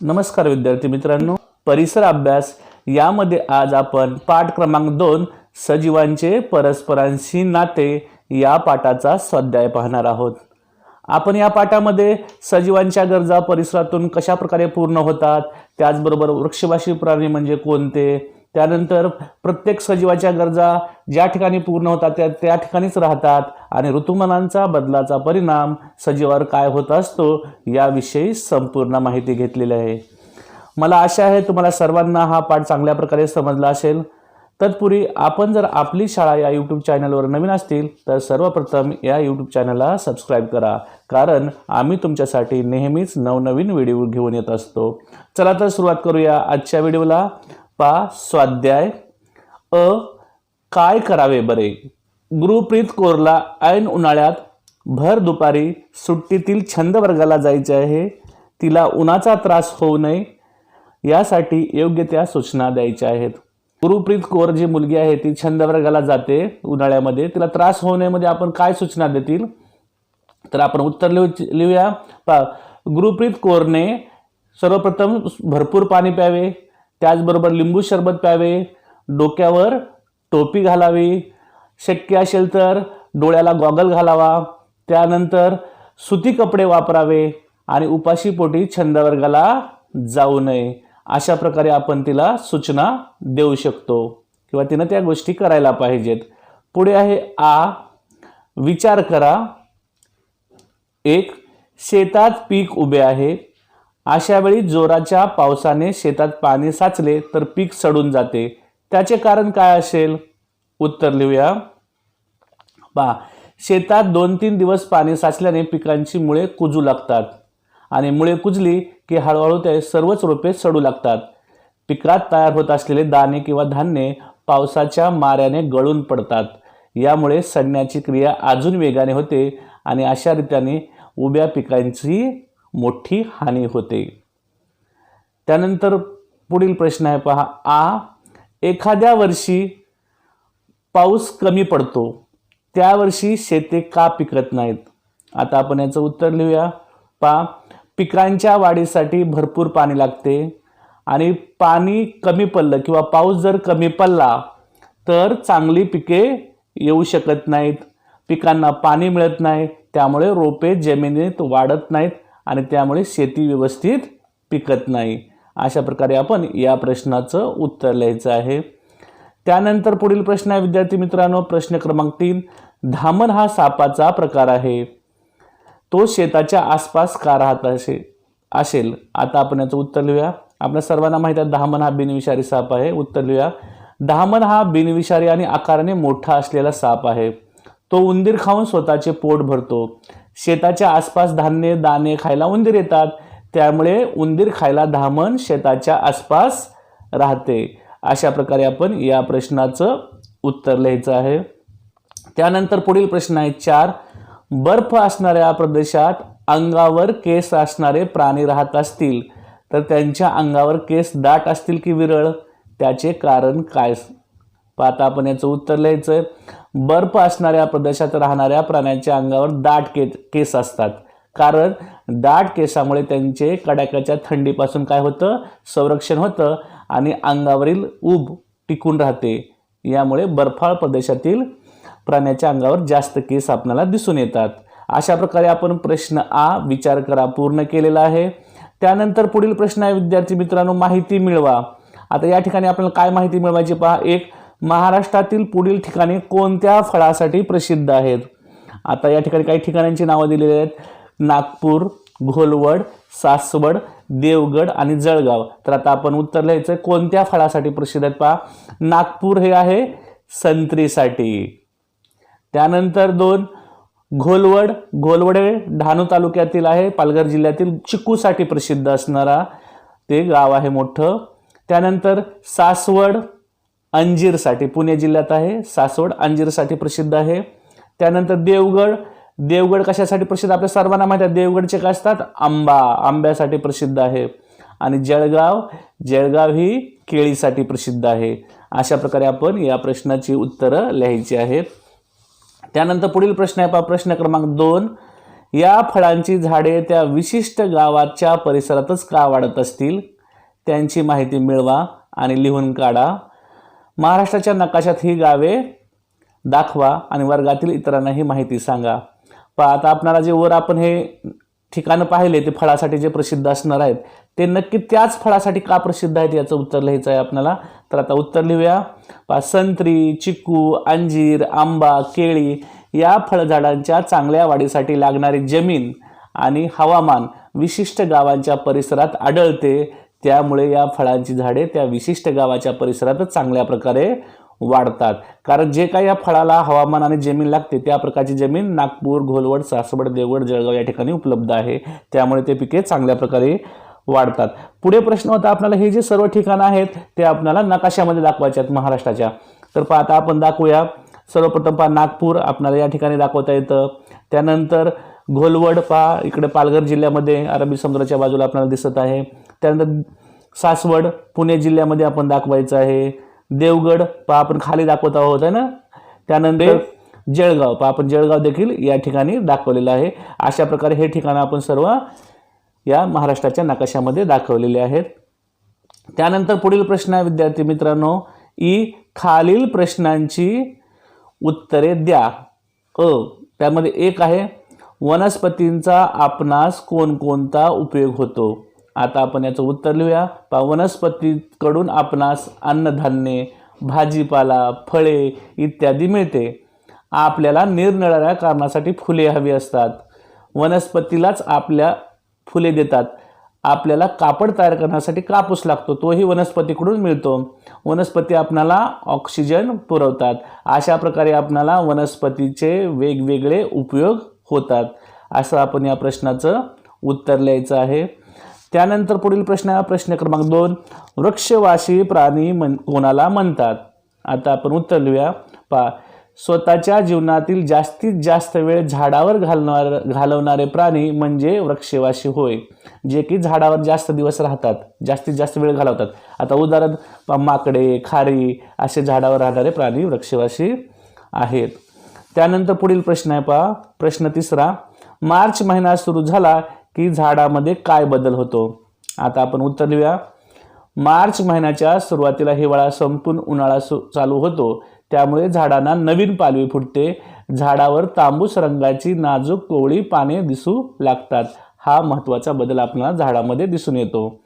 नमस्कार विद्यार्थी मित्रांनो. परिसर अभ्यास यामध्ये आज आपण पाठ क्रमांक दोन सजीवांचे परस्परांशी नाते या पाठाचा स्वाध्याय पाहणार आहोत. आपण या पाठामध्ये सजीवांच्या गरजा परिसरातून कशा प्रकारे पूर्ण होतात त्याचबरोबर वृक्षवासी प्राणी म्हणजे कोणते त्यानंतर प्रत्येक सजीवाच्या गरजा ज्या ठिकाणी पूर्ण होतात त्या त्या ठिकाणीच राहतात आणि ऋतुमानांचा बदलाचा परिणाम सजीवावर काय होत असतो याविषयी संपूर्ण माहिती घेतलेली आहे. मला आशा आहे तुम्हाला सर्वांना हा पाठ चांगल्या प्रकारे समजला असेल. तत्पूर्वी आपण जर आपली शाळा या यूट्यूब चॅनलवर नवीन असतील तर सर्वप्रथम या यूट्यूब चॅनलला सबस्क्राईब करा. कारण आम्ही तुमच्यासाठी नेहमीच नवनवीन व्हिडिओ घेऊन येत असतो. चला तर सुरुवात करूया आजच्या व्हिडिओला पा स्वाध्याय. अ काय करावे बरे? गुरुप्रीत कोरला ऐन उन्हाळ्यात भर दुपारी सुट्टीतील छंद वर्गाला जायचे आहे. तिला उन्हाचा त्रास होऊ नये यासाठी योग्य त्या सूचना द्यायच्या आहेत. गुरुप्रीत कौर जी मुलगी आहे ती छंद वर्गाला जाते उन्हाळ्यामध्ये. तिला त्रास होऊ नये मध्ये आपण काय सूचना देतील? तर आपण उत्तर लिहू लिहूया. पा गुरुप्रीत कौरने सर्वप्रथम भरपूर पाणी प्यावे. त्याचबरोबर लिंबू सरबत प्यावे डोक्यावर टोपी घालावी शक्य असेल तर डोळ्याला गॉगल घालावा त्यानंतर सुती कपडे वापरावे आणि उपाशी पोटी छंद वर्गाला जाऊ नये. अशा प्रकारे आपण तिला सूचना देऊ शकतो किंवा तिनं त्या गोष्टी करायला पाहिजेत. पुढे आहे आ विचार करा. एक शेतात पीक उभे आहे. अशा वेळी जोराच्या पावसाने शेतात पाणी साचले तर पीक सडून जाते. त्याचे कारण काय असेल? उत्तर लिहूया. पहा शेतात दोन तीन दिवस पाणी साचल्याने पिकांची मुळे कुजू लागतात आणि मुळे कुजली की हळूहळू ते सर्वच रोपे सडू लागतात. पिकात तयार होत असलेले दाणे किंवा धान्ये पावसाच्या माऱ्याने गळून पडतात. यामुळे सडण्याची क्रिया अजून वेगाने होते आणि अशा रीत्याने उभ्या पिकांची मोठी हानी होते. त्यानंतर पुढील प्रश्न आहे पहा. आ एखाद्या वर्षी पाऊस कमी पडतो. त्या वर्षी शेते का पिकत नाहीत? आता आपण याचं उत्तर लिहूया. पा पिकांच्या वाढीसाठी भरपूर पाणी लागते आणि पाणी कमी पडलं किंवा पाऊस जर कमी पडला तर चांगली पिके येऊ शकत नाहीत. पिकांना पाणी मिळत नाही. त्यामुळे रोपे जमिनीत वाढत नाहीत. आणि त्यामुळे शेती व्यवस्थित पिकत नाही. अशा प्रकारे आपण या प्रश्नाचं उत्तर लिहायचं आहे. त्यानंतर पुढील प्रश्न आहे विद्यार्थी मित्रांनो प्रश्न क्रमांक तीन धामण हा सापाचा प्रकार आहे. तो शेताच्या आसपास का राहत असे असेल? आता आपण याचं उत्तर लिहूया. आपल्या सर्वांना माहीत आहे धामण हा बिनविषारी साप आहे. उत्तर लिहूया. धामण हा बिनविषारी आणि आकाराने मोठा असलेला साप आहे. तो उंदीर खाऊन स्वतःचे पोट भरतो. शेताच्या आसपास धान्य दाणे खायला उंदीर येतात. त्यामुळे उंदीर खायला धामण शेताच्या आसपास राहते. अशा प्रकारे आपण या प्रश्नाचं उत्तर लिहायचं आहे. त्यानंतर पुढील प्रश्न आहे चार बर्फ असणाऱ्या प्रदेशात अंगावर केस असणारे प्राणी राहत असतील तर त्यांच्या अंगावर केस दाट असतील की विरळ? त्याचे कारण काय? पाहता आपण याचं उत्तर लिहायचं आहे बर्फ असणाऱ्या प्रदेशात राहणाऱ्या प्राण्यांच्या अंगावर दाट के केस असतात. कारण दाट केसामुळे त्यांचे कडाक्याच्या थंडीपासून काय होतं? संरक्षण होतं आणि अंगावरील ऊब टिकून राहते. यामुळे बर्फाळ प्रदेशातील प्राण्याच्या अंगावर जास्त केस आपल्याला दिसून येतात. अशा प्रकारे आपण प्रश्न आ विचार करा पूर्ण केलेला आहे. त्यानंतर पुढील प्रश्न आहे विद्यार्थी मित्रांनो माहिती मिळवा. आता या ठिकाणी आपल्याला काय माहिती मिळवायची पहा? एक महाराष्ट्रातील पुढील ठिकाणी कोणत्या फळासाठी प्रसिद्ध आहेत? आता या ठिकाणी काही ठिकाणांची नावं दिलेली आहेत. नागपूर घोलवड सासवड देवगड आणि जळगाव. तर आता आपण उत्तर लिहायचं कोणत्या फळासाठी प्रसिद्ध आहेत पहा. नागपूर हे आहे संत्रीसाठी. त्यानंतर दोन घोलवड. घोलवड हे डहाणू तालुक्यातील आहे. पालघर जिल्ह्यातील चिकूसाठी प्रसिद्ध असणारा ते गाव आहे मोठं. त्यानंतर सासवड अंजीरसाठी. पुणे जिल्ह्यात आहे सासवड अंजीरसाठी प्रसिद्ध आहे. त्यानंतर देवगड. देवगड कशासाठी प्रसिद्ध? आपल्या सर्वांना माहिती आहे देवगडचे काय असतात? आंबा. आंब्यासाठी प्रसिद्ध आहे. आणि जळगाव. जळगाव ही केळीसाठी प्रसिद्ध आहे. अशा प्रकारे आपण या प्रश्नाची उत्तरं लिहायची आहेत. त्यानंतर पुढील प्रश्न आहे पहा प्रश्न क्रमांक दोन. या फळांची झाडे त्या विशिष्ट गावाच्या परिसरातच का वाढत असतील? त्यांची माहिती मिळवा आणि लिहून काढा. महाराष्ट्राच्या नकाशात ही गावे दाखवा आणि वर्गातील इतरांना ही माहिती सांगा. प आता आपणाला जे वर आपण हे ठिकाणं पाहिले ते फळासाठी जे प्रसिद्ध असणार आहेत ते नक्की त्याच फळासाठी का प्रसिद्ध आहेत याचं उत्तर लिहायचं आहे आपल्याला तर आता उत्तर लिहूया. पा संत्री चिकू अंजीर आंबा केळी या फळझाडांच्या चांगल्या वाढीसाठी लागणारी जमीन आणि हवामान विशिष्ट गावांच्या परिसरात आढळते. त्यामुळे या फळांची झाडे त्या विशिष्ट गावाच्या परिसरातच चांगल्या प्रकारे वाढतात. कारण जे काही या फळाला हवामान आणि जमीन लागते त्या प्रकारची जमीन नागपूर घोलवड सासवड देवगड जळगाव या ठिकाणी उपलब्ध आहे. त्यामुळे ते पिके चांगल्या प्रकारे वाढतात. पुढे प्रश्न होता आपल्याला हे जे सर्व ठिकाणं आहेत ते आपल्याला नकाशामध्ये दाखवायचे आहेत महाराष्ट्राच्या. तर पहा आता आपण दाखवूया. सर्वप्रथम पहा नागपूर आपल्याला या ठिकाणी दाखवता येतं. त्यानंतर घोलवड पहा इकडे पालघर जिल्ह्यामध्ये अरबी समुद्राच्या बाजूला आपल्याला दिसत आहे. त्यानंतर सासवड पुणे जिल्ह्यामध्ये आपण दाखवायचं आहे. देवगड पहा आपण खाली दाखवत आहोत आहे ना? त्यानंतर जळगाव पहा आपण जळगाव देखील या ठिकाणी दाखवलेलं आहे. अशा प्रकारे हे ठिकाणं आपण सर्व या महाराष्ट्राच्या नकाशामध्ये दाखवलेले आहेत. त्यानंतर पुढील प्रश्न आहे विद्यार्थी मित्रांनो ई खालील प्रश्नांची उत्तरे द्या. अ त्यामध्ये एक आहे वनस्पतींचा आपणास कोणकोणता उपयोग होतो? आता आपण याचं उत्तर लिहूया. पहा वनस्पतीकडून आपणास अन्नधान्ये भाजीपाला फळे इत्यादी मिळते. आपल्याला निरनिराळ्या कारणासाठी फुले हवी असतात. वनस्पतीलाच आपल्या फुले देतात. आपल्याला कापड तयार करण्यासाठी कापूस लागतो तोही वनस्पतीकडून मिळतो. वनस्पती आपणाला ऑक्सिजन पुरवतात. अशा प्रकारे आपणाला वनस्पतीचे वेगवेगळे उपयोग होतात. असं आपण या प्रश्नाचं उत्तर लिहायचं आहे. त्यानंतर पुढील प्रश्न आहे प्रश्न क्रमांक दोन वृक्षवासी प्राणी म्हण कोणाला म्हणतात? आता आपण उत्तर लिहूया. पा स्वतःच्या जीवनातील जास्तीत जास्त वेळ झाडावर घालणार घालवणारे प्राणी म्हणजे वृक्षवासी होय जे की झाडावर जास्त दिवस राहतात जास्तीत जास्त वेळ घालवतात. आता उदाहरण माकडे खारी असे झाडावर राहणारे प्राणी वृक्षवासी आहेत. त्यानंतर पुढील प्रश्न आहे पहा प्रश्न तिसरा मार्च महिना सुरू झाला की झाडामध्ये काय बदल होतो? आता आपण उत्तर लिहूया. मार्च महिन्याच्या सुरुवातीला हिवाळा संपून उन्हाळा सु चालू होतो. त्यामुळे झाडांना नवीन पालवी फुटते. झाडावर तांबूस रंगाची नाजूक कोवळी पाने दिसू लागतात. हा महत्त्वाचा बदल आपल्याला झाडामध्ये दिसून येतो.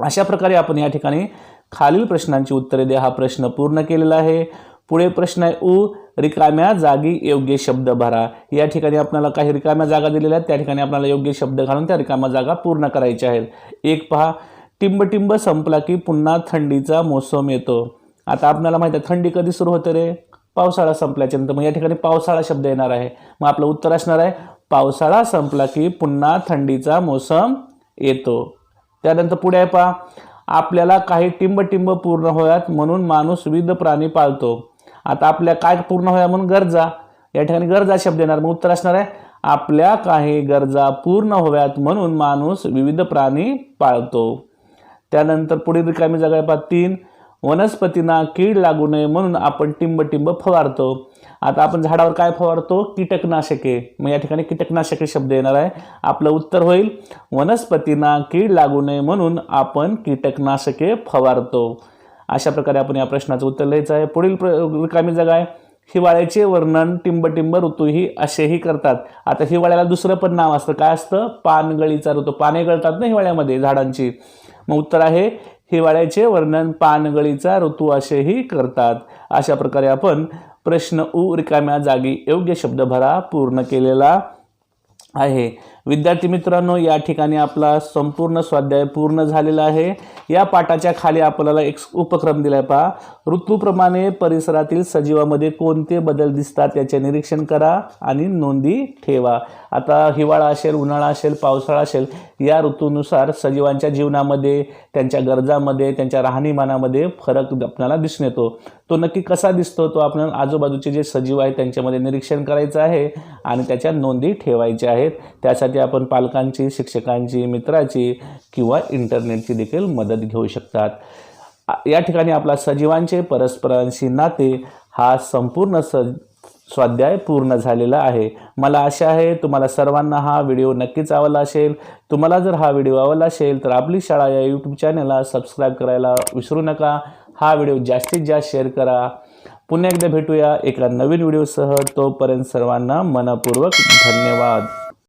अशा प्रकारे आपण या ठिकाणी खालील प्रश्नांची उत्तरे द्या. हा प्रश्न पूर्ण केलेला आहे. पुढे प्रश्न आहे उ. रिकाम्या जागी योग्य शब्द भरा. या ठिकाणी आपल्याला काही रिकाम्या जागा दिलेल्या आहेत. त्या ठिकाणी आपल्याला योग्य शब्द घालून त्या रिकाम्या जागा पूर्ण करायच्या आहेत. एक पहा टिंबटिंब संपला की पुन्हा थंडीचा मोसम येतो. आता आपल्याला माहिती आहे थंडी कधी सुरू होते रे? पावसाळा संपल्याच्यानंतर. मग या ठिकाणी पावसाळा शब्द येणार आहे. मग आपलं उत्तर असणार आहे पावसाळा संपला की पुन्हा थंडीचा मोसम येतो. त्यानंतर पुढे आहे पहा आपल्याला काही टिंबटिंब पूर्ण होयात म्हणून माणूस विविध प्राणी पाळतो. आता आपल्या काय पूर्ण व्हाव्या म्हणून गरजा. या ठिकाणी गरजा शब्द येणार मग उत्तर असणार आहे आपल्या काही गरजा पूर्ण व्हाव्यात म्हणून माणूस विविध प्राणी पाळतो. त्यानंतर पुढील रिकामी जागा आहे तीन. वनस्पतींना कीड लागू नये म्हणून आपण टिंबटिंब फवारतो. आता आपण झाडावर काय फवारतो? कीटकनाशके. मग या ठिकाणी कीटकनाशके शब्द येणार आहे. आपलं उत्तर होईल वनस्पतींना कीड लागू नये म्हणून आपण कीटकनाशके फवारतो. अशा प्रकारे आपण या प्रश्नाचं उत्तर लिहायचं आहे. पुढील प्र रिकामी जागा आहे. हिवाळ्याचे वर्णन टिंबटिंब ऋतूही असेही करतात. आता हिवाळ्याला दुसरं पण नाव असतं. काय असतं? पानगळीचा ऋतू. पाने गळतात ना हिवाळ्यामध्ये झाडांची. मग उत्तर आहे हिवाळ्याचे वर्णन पानगळीचा ऋतू असेही करतात. अशा प्रकारे आपण प्रश्न उ रिकाम्या जागी योग्य शब्द भरा पूर्ण केलेला आहे. विद्यार्थी मित्रांनो या ठिकाणी आपला संपूर्ण स्वाध्याय पूर्ण झालेला आहे. या पाठाच्या खाली आपल्याला एक उपक्रम दिलाय पहा. ऋतूप्रमाणे परिसरातील सजीवामध्ये कोणते बदल दिसतात याचे निरीक्षण करा आणि नोंदी ठेवा. आता हिवाळा असेल उन्हाळा असेल पावसाळा असेल या ऋतूनुसार सजीवांच्या जीवनामध्ये त्यांच्या गरजामध्ये त्यांच्या राहणीमानामध्ये फरक आपल्याला दिसून येतो. तो नक्की कसा दिसतो तो आपल्याला आजूबाजूचे जे सजीव आहेत त्यांच्यामध्ये निरीक्षण करायचं आहे आणि त्याच्या नोंदी ठेवायच्या आहेत. त्यासाठी आपण पालकांची शिक्षकांची मित्राची किंवा इंटरनेटची देखील मदत घेऊ शकतात. या ठिकाणी आपला सजीवांचे परस्परांशी नाते हा संपूर्ण स स्वाध्याय पूर्ण झालेला आहे. मला आशा आहे तुम्हाला सर्वांना हा व्हिडिओ नक्कीच आवडला असेल. तुम्हाला जर हा व्हिडिओ आवडला असेल तर आपली शाळा या यूट्यूब चॅनलला सबस्क्राईब करायला विसरू नका. हा व्हिडिओ जास्तीत जास्त शेअर करा. पुन्हा एकदा भेटूया एका नवीन व्हिडिओसह. तोपर्यंत सर्वांना मनपूर्वक धन्यवाद.